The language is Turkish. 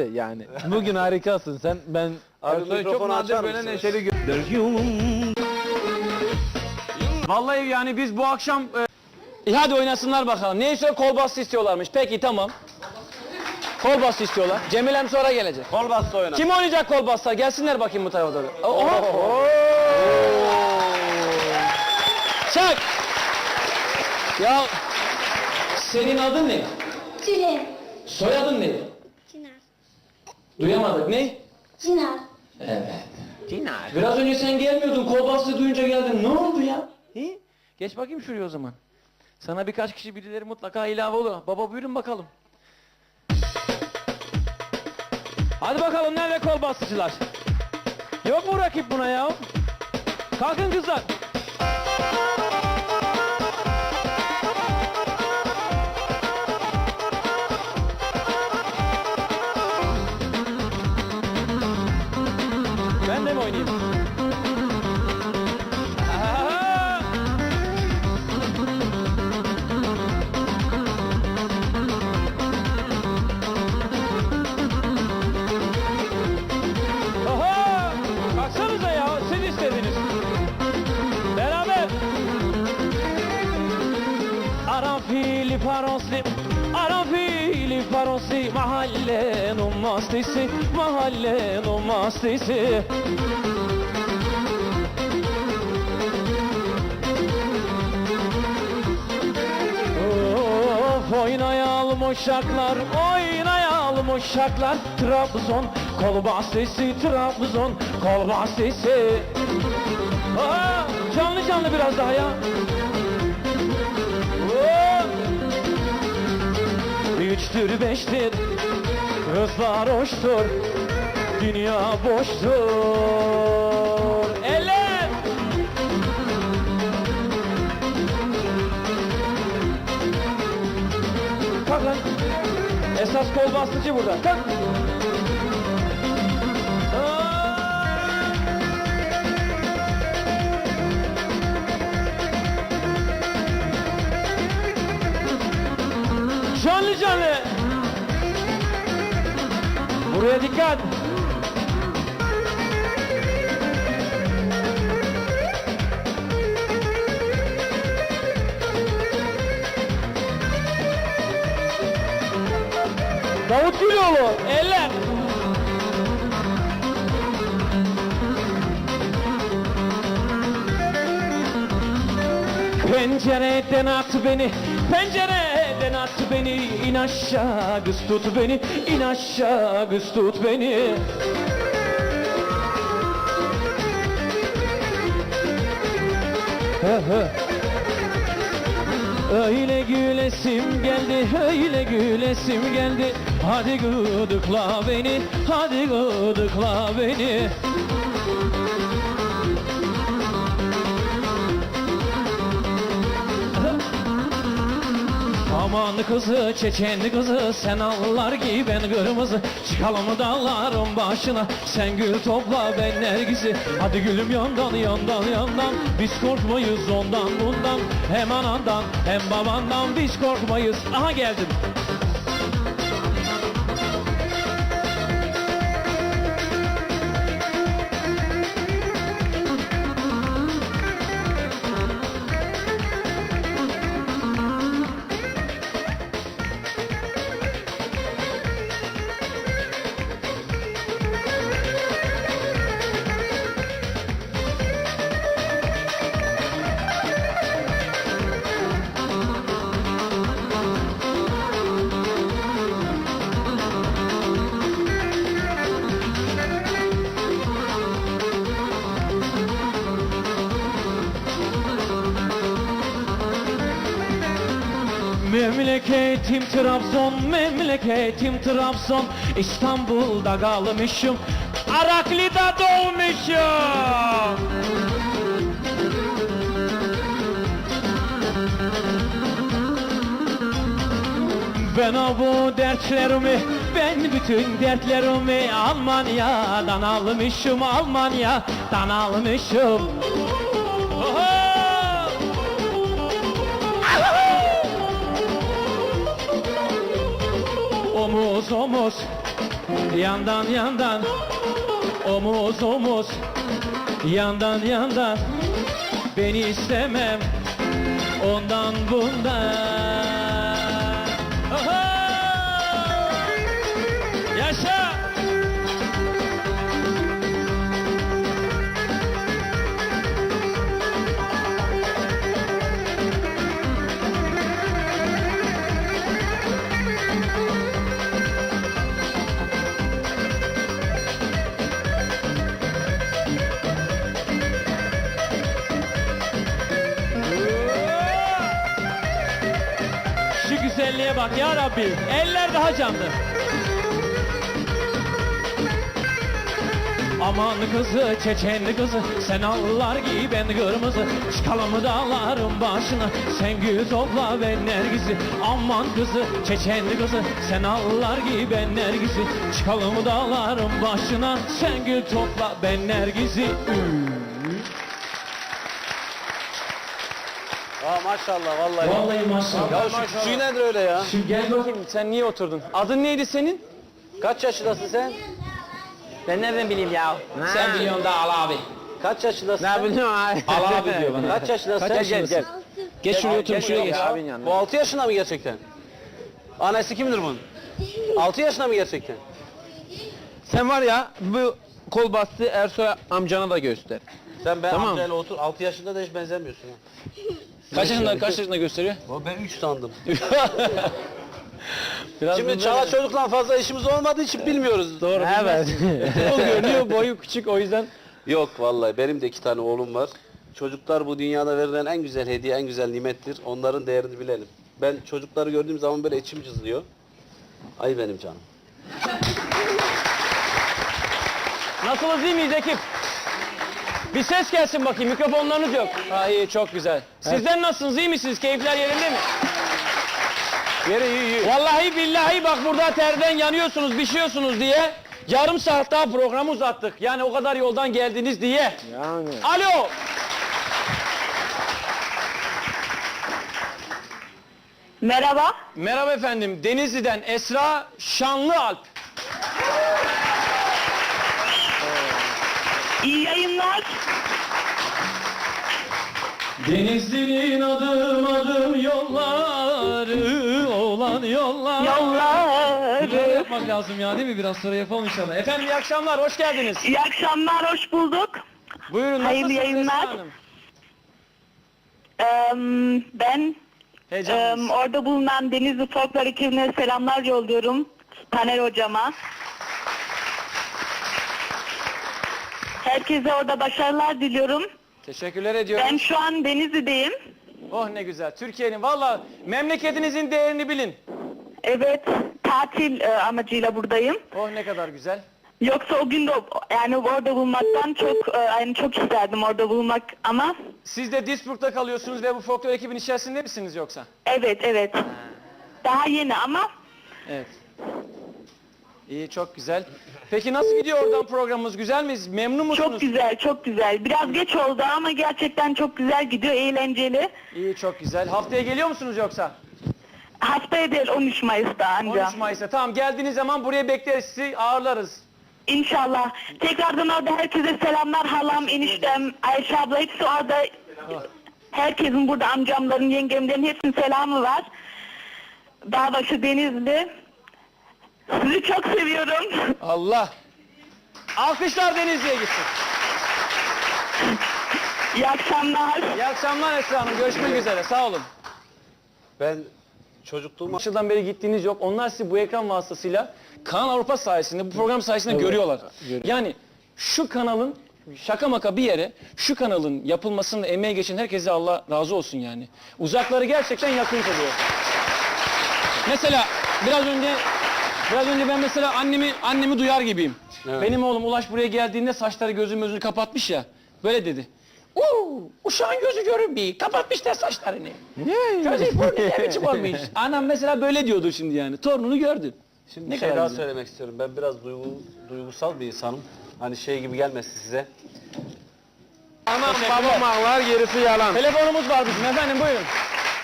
yani. Bugün harikasın sen. Ben mikrofonu çok nadir açar böyle mısın? neşeli gö- Vallahi yani biz bu akşam... E, hadi oynasınlar bakalım. Neyse kol bastı istiyorlarmış. Peki tamam. Kol bastı istiyorlar. Cemilem sonra gelecek. Kol bastı oyna. Kim oynayacak kol bastı? Gelsinler bakayım bu tarafa doğru. Oha. Çak. Ya senin adın ne? Tülin. Soyadın ne? Duyamadık. Ne? Çınar. Evet. Biraz önce sen gelmiyordun. Kol bastı duyunca geldin. Ne oldu ya? He? Geç bakayım şuraya o zaman. Sana birkaç kişi birileri mutlaka ilave olur. Baba buyurun bakalım. Hadi bakalım nerede kol bastıcılar? Yok mu rakip buna ya? Kalkın kızlar. Mm-hmm. Parosli, mahallenin mastisi, mahallenin mastisi. Of oynayalım uşaklar, oynayalım uşaklar Trabzon kol Trabzon kol Aa, Canlı canlı biraz daha ya Üçtür beştir, kızlar hoştur Dünya boştur Eller! Kalk lan. Esas kol bastıcı burada. Kalk. Canlı canlı. Buraya dikkat. Davut Güloğlu, eller. Pencereden at beni, pencereden at beni İn aşağı kız tut beni, in aşağı kız tut beni. Hı. Öyle gülesim geldi, öyle gülesim geldi. Hadi gıdıkla beni, hadi gıdıkla beni Aman kızı, çeçenli kızı Sen allar giy ben kırmızı. Çıkalım dağların başına Sen gül topla ben nergisi Hadi gülüm yandan yandan yandan Biz korkmayız ondan bundan. Hem anandan hem babandan Biz korkmayız. Aha geldim Memleketim Trabzon, memleketim Trabzon. İstanbul'da kalmışım, Arakli'de doğmuşum. Ben bu dertlerimi, ben bütün dertlerimi Almanya'dan almışım, Almanya'dan almışım omuz omuz. Yandan yandan. Omuz omuz. Yandan yandan. Beni istemem Ondan bundan güzelliğe bak ya Rabbi. Eller daha canlı. Aman kızı, çeçenli kızı, sen allar giy ben kırmızı. Çıkalım dağların başına, sen gül topla ben nergizi. Aman kızı, çeçenli kızı, sen allar giy ben nergizi. Çıkalım dağların başına, sen gül topla ben nergizi. Aa maşallah vallahi. Vallahi maşallah. Ya şu küçüğü nedir öyle ya? Şimdi gel bakayım, sen niye oturdun? Adın neydi senin? Kaç yaşındasın sen? Ben nereden bileyim ya? Sen biliyorsun da Al abi. Kaç yaşındasın Ne biliyorum abi? Al abi diyor bana. Kaç yaşındasın Kaç sen? yaşındasın? Geç şuraya otur, şuraya geç. Abinin yanına. Bu 6 yaşında mı gerçekten? Annesi kimdir bunun? 6 yaşında mı gerçekten? Sen var ya bu kol bastı Ersoy amcana da göster. Sen ben Tamam. amcayla otur. 6 yaşında da hiç benzemiyorsun ha. Kaç yaşında, kaç yaşında gösteriyor? O ben 3 sandım. Biraz Şimdi bundan- çala çocukla fazla işimiz olmadığı için bilmiyoruz. Doğru Evet. O görünüyor boyu küçük o yüzden. Yok vallahi benim de iki tane oğlum var. Çocuklar bu dünyada verilen en güzel hediye, en güzel nimettir. Onların değerini bilelim. Ben çocukları gördüğüm zaman böyle içim cızlıyor. Ay benim canım. Nasılız iyi miyiz ekip? Bir ses gelsin bakayım mikrofonlarınız yok. Ha iyi çok güzel. Sizden nasılsınız iyi misiniz? Keyifler yerinde mi? Yeri iyi iyi. Vallahi billahi bak burada terden yanıyorsunuz, pişiyorsunuz diye yarım saat daha programı uzattık. Yani o kadar yoldan geldiniz diye. Yani. Alo. Merhaba. Merhaba efendim. Denizli'den Esra Şanlıalp. Denizli'nin adım adım yolları olan yollar. Güzel Yolları. yapmak lazım ya değil mi? Biraz sonra yapalım inşallah. Efendim iyi akşamlar, hoş geldiniz. İyi akşamlar, hoş bulduk. Buyurun Hayırlı nasılsınız yayınlar. Esra Hanım? Ben e, Heyecanlıyız. orada bulunan Denizli Folklor ekibine selamlar yolluyorum. Taner hocama. Herkese orada başarılar diliyorum. Teşekkürler ediyorum. Ben şu an Denizli'deyim. Oh ne güzel. Türkiye'nin valla memleketinizin değerini bilin. Evet, tatil e, amacıyla buradayım. Oh ne kadar güzel. Yoksa o gün de yani orada bulunmaktan çok e, yani çok isterdim orada bulunmak ama Siz de Duisburg'da kalıyorsunuz ve bu folklor ekibin içerisinde misiniz yoksa? evet evet. Daha yeni ama Evet. İyi çok güzel. Peki nasıl gidiyor oradan programımız? Güzel miyiz? Memnun musunuz? çok güzel çok güzel. Biraz geç oldu ama gerçekten çok güzel gidiyor, eğlenceli. İyi çok güzel. Haftaya geliyor musunuz yoksa? Haftaya değil 13 Mayıs'ta anca. 13 Mayıs'ta. Tamam geldiğiniz zaman buraya bekleriz sizi ağırlarız. İnşallah. Tekrardan orada herkese selamlar. Halam, eniştem, Ayşe abla hepsi orada. Herkesin burada amcamların, yengemlerin hepsinin selamı var. Dağbaşı Denizli. Sizi çok seviyorum. Allah. Alkışlar Denizli'ye gitsin. İyi akşamlar. İyi akşamlar Esra Hanım. Görüşmek üzere. Sağ olun. Ben çocukluğuma Yıldan beri gittiğiniz yok. Onlar sizi bu ekran vasıtasıyla Kanal Avrupa sayesinde, bu program sayesinde görüyorlar. Yani şu kanalın şaka maka bir yere şu kanalın yapılmasında emeği geçen herkese Allah razı olsun yani. Uzakları gerçekten yakın kılıyor. Mesela biraz önce biraz önce ben mesela annemi annemi duyar gibiyim. Evet. Benim oğlum Ulaş buraya geldiğinde saçları gözü gözünü kapatmış ya. Böyle dedi. Uuu uşağın gözü görünmüyor. Kapatmış da saçlarını. Ne? Gözü burnu ne biçim olmuş. Anam mesela böyle diyordu şimdi yani. Torununu gördü. Şimdi Ne bir şey daha güzel. söylemek istiyorum. Ben biraz duygu, duygusal bir insanım. Hani şey gibi gelmesin size. Teşekkürler. babam ağlar gerisi yalan. Telefonumuz var bizim efendim buyurun.